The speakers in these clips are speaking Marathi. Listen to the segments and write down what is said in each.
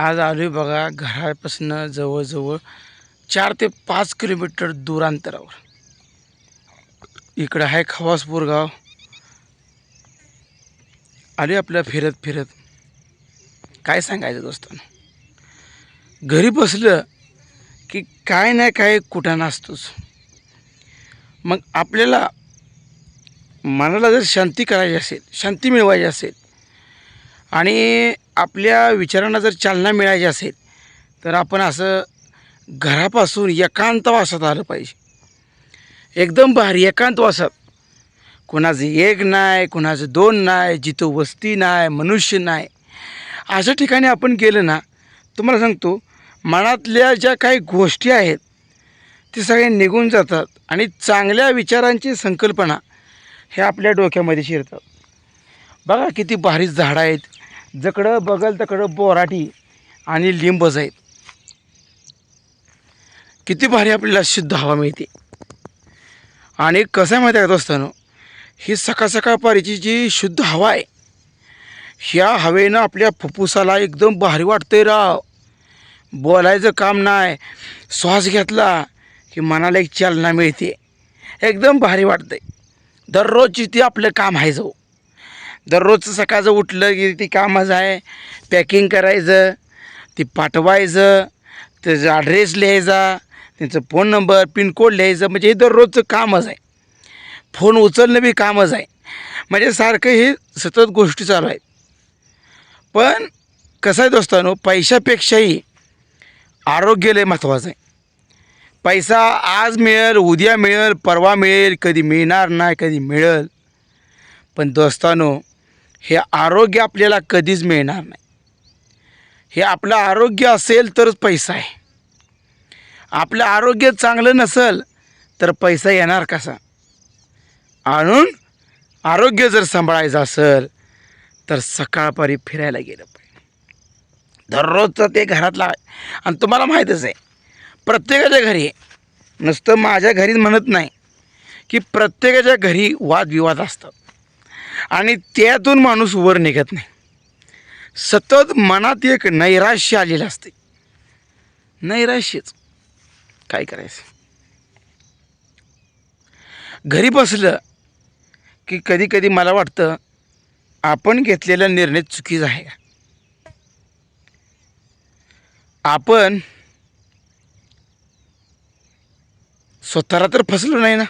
आज आलो आहे बघा घरापासनं जवळजवळ चार ते पाच किलोमीटर दूर अंतरावर इकडं आहे खवासपूर गाव. आले आपल्या फिरत फिरत. काय सांगायचं दोस्तांनो? घरी बसलं की काय नाही काय कुठं नसतोच मग आपल्याला मनाला जर शांती करायची असेल शांती मिळवायची असेल आणि आपल्या विचारांना जर चालना मिळायची असेल तर आपण असं घरापासून एकांतवासात आलं पाहिजे. एकदम भारी एकांतवासात कोणाचं एक नाही कुणाचं दोन नाही जिथं वस्ती नाही मनुष्य नाही. अशा ठिकाणी आपण गेलं ना तुम्हाला सांगतो मनातल्या ज्या काही गोष्टी आहेत ते सगळे निघून जातात आणि चांगल्या विचारांची संकल्पना हे आपल्या डोक्यामध्ये शिरतात. बघा किती भारी झाडं आहेत. जकडं बघल तकडं बोराटी आणि लिंबच आहेत किती भारी आपल्याला शुद्ध हवा मिळते. आणि कसं आहे माहिती आहे का ही सकाळ सकाळपारीची जी शुद्ध हवा आहे ह्या हवेनं आपल्या फुफ्फुसाला एकदम भारी वाटतंय राव. बोलायचं काम नाही श्वास घेतला की मनाला एक चालना मिळते. एकदम भारी वाटतंय. दररोजची ती आपलं काम आहे जाऊ. दररोजचं सकाळचं उठलं की ती कामच आहे पॅकिंग करायचं ती पाठवायचं त्याचा ॲड्रेस लिहायचा त्यांचं फोन नंबर पिनकोड लिहायचं म्हणजे हे दररोजचं कामच आहे. फोन उचलणं बी कामच आहे. म्हणजे सारखं हे सतत गोष्टी चालू आहेत. पण कसं आहे दोस्तानो पैशापेक्षाही आरोग्य लय महत्त्वाचं आहे. पैसा आज मिळेल उद्या मिळेल परवा मिळेल कधी मिळणार नाही कधी मिळेल. पण दोस्तानो हे आरोग्य आपल्याला कधीच मिळणार नाही. हे आपलं आरोग्य असेल तरच पैसा आहे. आपलं आरोग्य चांगलं नसेल तर पैसा येणार कसा? आणून आरोग्य जर सांभाळायचं असेल तर सकाळपारी फिरायला गेलं पाहिजे. दररोजचं ते घरातला आणि तुम्हाला माहीतच आहे प्रत्येकाच्या घरी नुसतं माझ्या घरी म्हणत नाही की प्रत्येकाच्या घरी वादविवाद असतात आणि त्यातून माणूस वर निघत नाही. सतत मनात एक नैराश्य आलेलं असते. नैराश्यच. काय करायचं? घरी बसलं की कधी कधी मला वाटतं आपण घेतलेला निर्णय चुकीचा आहे. का आपण स्वतःला तर फसलो नाही ना?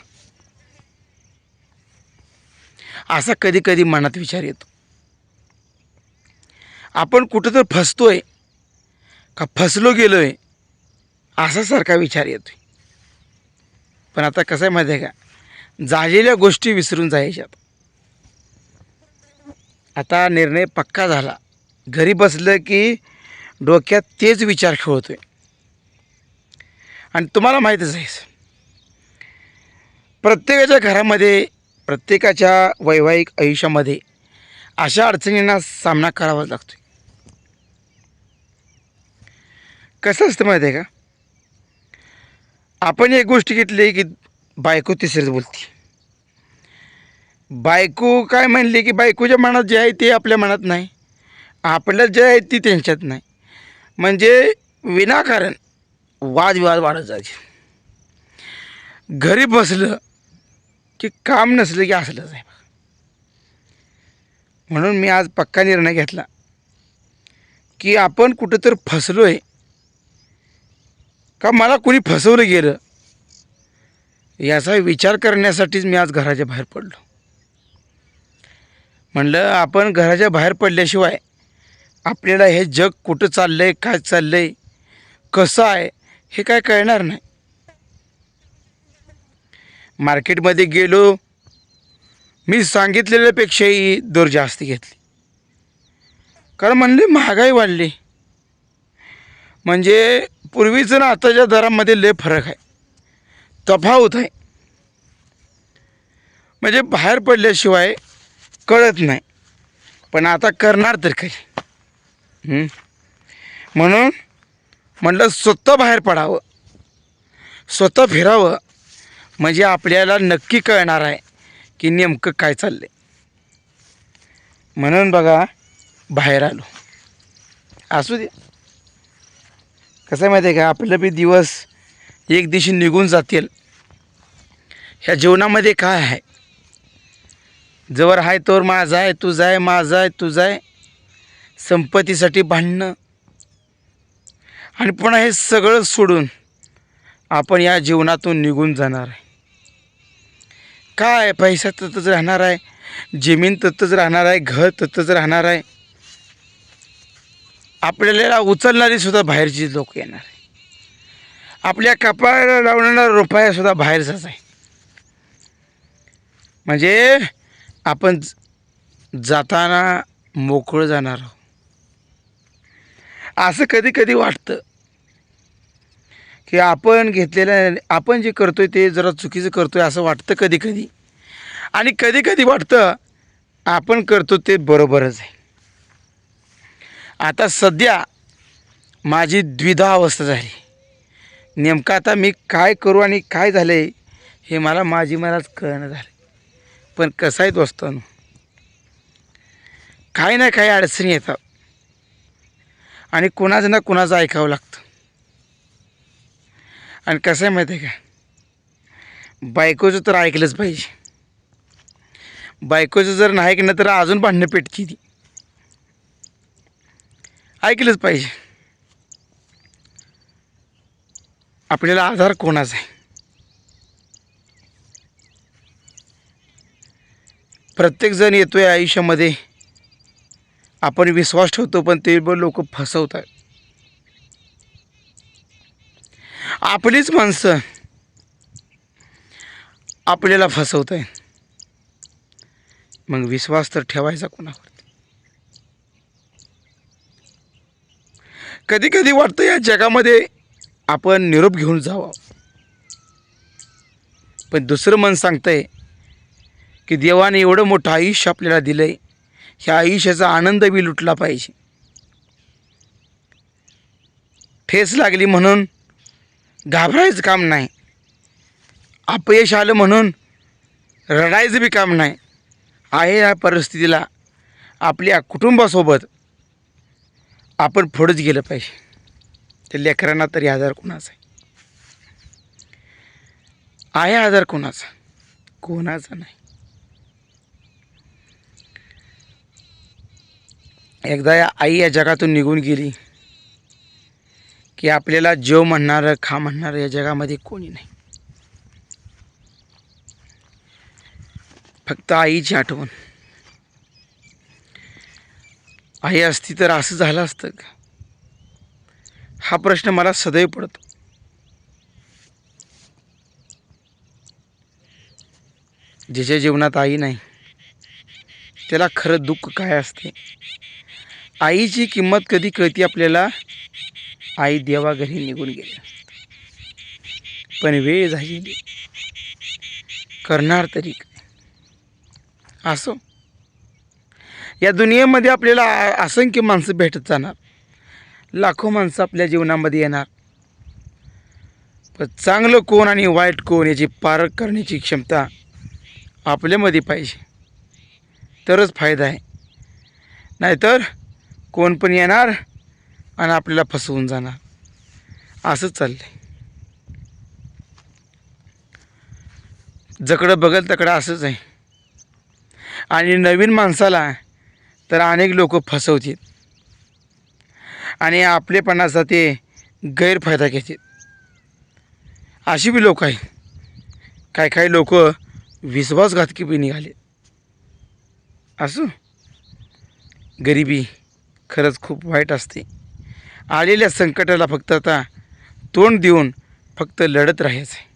असा कधी कधी मनात विचार येतो. आपण कुठं तर आहे का फसलो गेलोय असा सारखा विचार येतो पण आता कसं आहे माहिती आहे का? झालेल्या गोष्टी विसरून जायच्यात. आता निर्णय पक्का झाला. घरी बसलं की डोक्यात तेच विचार खेळतोय. आणि तुम्हाला माहीतच आहे. प्रत्येकाच्या घरामध्ये प्रत्येकाच्या वैवाहिक आयुष्यामध्ये अशा अडचणींना सामना करावा लागतो कसं असतं माहिती आहे का? आपण एक गोष्ट घेतली की बायको तिसरीच बोलते. बायको काय म्हणली की बायकोच्या मनात जे आहे ते आपल्या मनात नाही. आपल्याला जे आहे ती त्यांच्यात नाही. म्हणजे विनाकारण वादविवाद वाढत जायचे. घरी बसलं की काम नसलं की असलंच आहे म्हणून मी आज पक्का निर्णय घेतला की आपण कुठं तर फसलो आहे का मला कोणी फसवलं गेलं? याचा विचार करण्यासाठीच मी आज घराच्या बाहेर पडलो. म्हणलं आपण घराच्या बाहेर पडल्याशिवाय आपल्याला हे जग कुठं चाललं आहे काय चाललं आहे कसं आहे हे काय कळणार नाही. मार्केटमध्ये गेलो मी सांगितलेल्यापेक्षाही दर जास्त घेतली. कारण म्हणले महागाई वाढली. म्हणजे पूर्वीचं ना आताच्या दरामध्ये लय फरक आहे. तफावत आहे. म्हणजे बाहेर पडल्याशिवाय कळत नाही. पण आता करणार तर काही. म्हणून म्हणलं स्वतः बाहेर पडावं. स्वतः फिरावं. म्हणजे आपल्याला नक्की कळणार आहे की नेमकं काय चाललं आहे म्हणून बघा बाहेर आलो. असू दे. कसं आहे माहिती आहे का आपलं बी दिवस एक दिवशी निघून जातील. ह्या जीवनामध्ये काय आहे? जवळ आहे तोवर माझा आहे तुझा आहे माझा आहे तुझा आहे. संपत्तीसाठी भांडणं. आणि पुन्हा हे सगळं सोडून आपण या जीवनातून निघून जाणार आहे. काय पैसा ततच राहणार आहे. जमीन ततच राहणार आहे. घर ततच राहणार आहे. आपल्याला उचलणारी सुद्धा बाहेरची लोक येणार आहे. आपल्या कपाळाला लावणारा रुपया सुद्धा बाहेरचाच आहे. म्हणजे आपण ज- जाताना मोकळं जाणार आहोत. असं कधी कधी वाटतं. की आपण घेतलेलं आपण जे करतो आहे ते जरा चुकीचं करतो आहे असं वाटतं कधी कधी आणि कधी कधी वाटतं आपण करतो ते बरोबरच आहे. आता सध्या माझी द्विधा अवस्था झाली. नेमकं आता मी काय करू आणि काय झालं आहे हे मला माझी मलाच कळणं झालं पण कसं आहे दोस्तांनो? काही ना काही अडचणी येतात. आणि कुणाचं ना कुणाचं ऐकावं लागतं. आणि कसं आहे माहिती आहे का? बायकोचं तर ऐकलंच पाहिजे. बायकोचं जर नाही ऐकलं तर अजून भांडणं पेटची ती ऐकलंच पाहिजे. आपल्याला आधार कोणाचा आहे? प्रत्येकजण येतोय आयुष्यामध्ये. आपण विश्वास ठेवतो पण ते पण लोक फसवतात. आपलीच माणसं आपल्याला फसवत आहे मग विश्वास तर ठेवायचा कोणावर? कधी कधी वाटतं या जगामध्ये आपण निरोप घेऊन जावं. पण दुसरं मन सांगतंय की देवाने एवढं मोठं आयुष्य आपल्याला दिलं आहे ह्या आयुष्याचा आनंद बी लुटला पाहिजे. ठेस लागली म्हणून घाबरायचं काम नाही. अपयश आलं म्हणून रडायचं बी काम नाही. आहे या परिस्थितीला आपल्या कुटुंबासोबत आपण पुढंच गेलं पाहिजे. ते लेकरांना तरी आधार कोणाचा आहे? आहे आधार कोणाचा? कोणाचा नाही. एकदा या आई या जगातून निघून गेली. की आपल्याला जेव म्हणणारं खा म्हणणारं या जगामध्ये कोणी नाही. फक्त आईची आठवण. आई असती तर असं झालं असतं का? हा प्रश्न मला सदैव पडतो. ज्याच्या जीवनात आई नाही त्याला खरं दुःख काय असते? आईची किंमत कधी कळती आपल्याला? आई देवाघरी निघून गेली. पण वेळ झालेली. करणार तरी असो. या दुनियेमध्ये आपल्याला असंख्य माणसं भेटत जाणार. लाखो माणसं आपल्या जीवनामध्ये येणार. पण चांगलं कोण आणि वाईट कोण याची पारख करण्याची क्षमता आपल्यामध्ये पाहिजे. तरच फायदा आहे. नाहीतर कोण पण येणार आणि आपल्याला फसवून जाणार. असंच चाललं आहे जकडं बघल तकडं असंच आहे. आणि नवीन माणसाला तर अनेक लोक फसवतील. आणि आपलेपणाचा ते गैरफायदा घेतील. अशी बी लोक आहेत. काय काही लोक विश्वासघातकी बी निघाले. असो? गरिबी खरंच खूप वाईट असते. आलेल्या संकटाला फक्त आता तोंड देऊन फक्त लढत राहायचं आहे